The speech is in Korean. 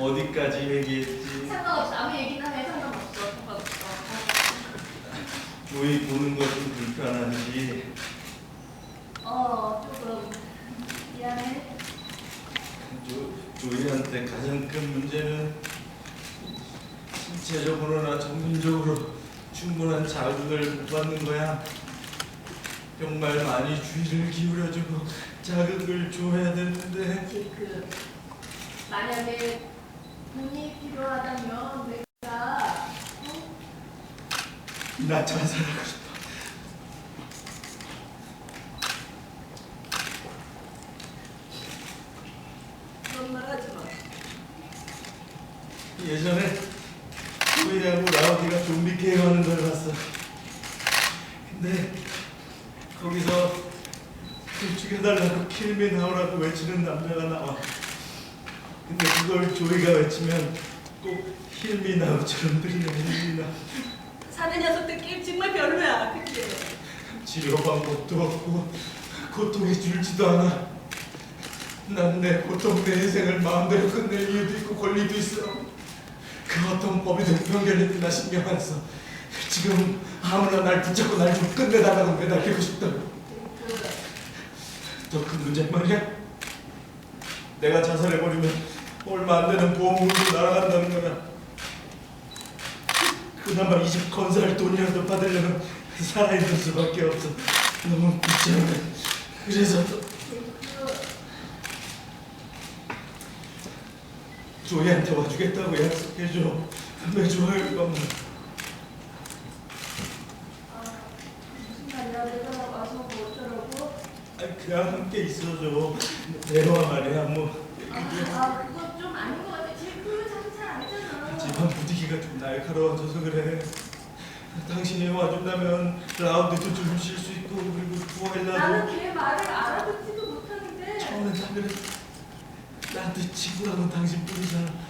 거기까지 얘기했지. 상관없어. 아무 얘기나 해. 상관없어. 상관없어. 조이 보는 거좀 불편한지 어, 조금 미안해. 조, 조이한테 가장 큰 문제는 신체적으로나 정신적으로 충분한 자극을 못 받는 거야. 정말 많이 주의를 기울여주고 자극을 줘야 되는데 그 만약에 돈이 필요하다면 내가 어? 나 자살하고 싶어. 그런 말 하지 마. 예전에 조이하고 라우디가 좀비 게임 하는 걸 봤어. 근데 거기서 좀 죽여달라고 킬미 나오라고 외치는 남자가 나와. 근데 그걸 조이가 외치면 꼭 힐미 나우처럼 들리는 힐미 나우. 사는 녀석들 게임 정말 별로야. 그치? 치료 방법도 없고 고통이 줄지도 않아. 난 내 고통 내 인생을 마음대로 끝낼 이유도 있고 권리도 있어. 그 어떤 법이든 편견이든 나 신경 안 써. 지금 아무나 날 붙잡고 날 좀 끝내달라고 매달리고 싶다고. 그더큰 문제 말이야. 내가 자살해버리면 얼마 안 되는 보험금도 날아간다는 거야. 그나마 이 집 건설 돈이라도 받으려면 살아있는 수밖에 없어. 너무 귀찮아. 그래서 또 조이한테 와주겠다고 약속해줘. 매주 화요일 밤. 그냥 함께 있어줘. 내려와 말이야. 뭐 아, 아 그건 좀 아닌 것 같아. 쟤 그걸 자기 잘 알잖아. 분위기가 좀 날카로워져서 그래. 당신이 와준다면 라운드도 좀 쉴 수 있고 그리고 구하려고 나는 걔 말을 알아듣지도 못하는데. 처음엔 다 그랬어. 나한테 친구라고는 당신뿐이잖아. 어?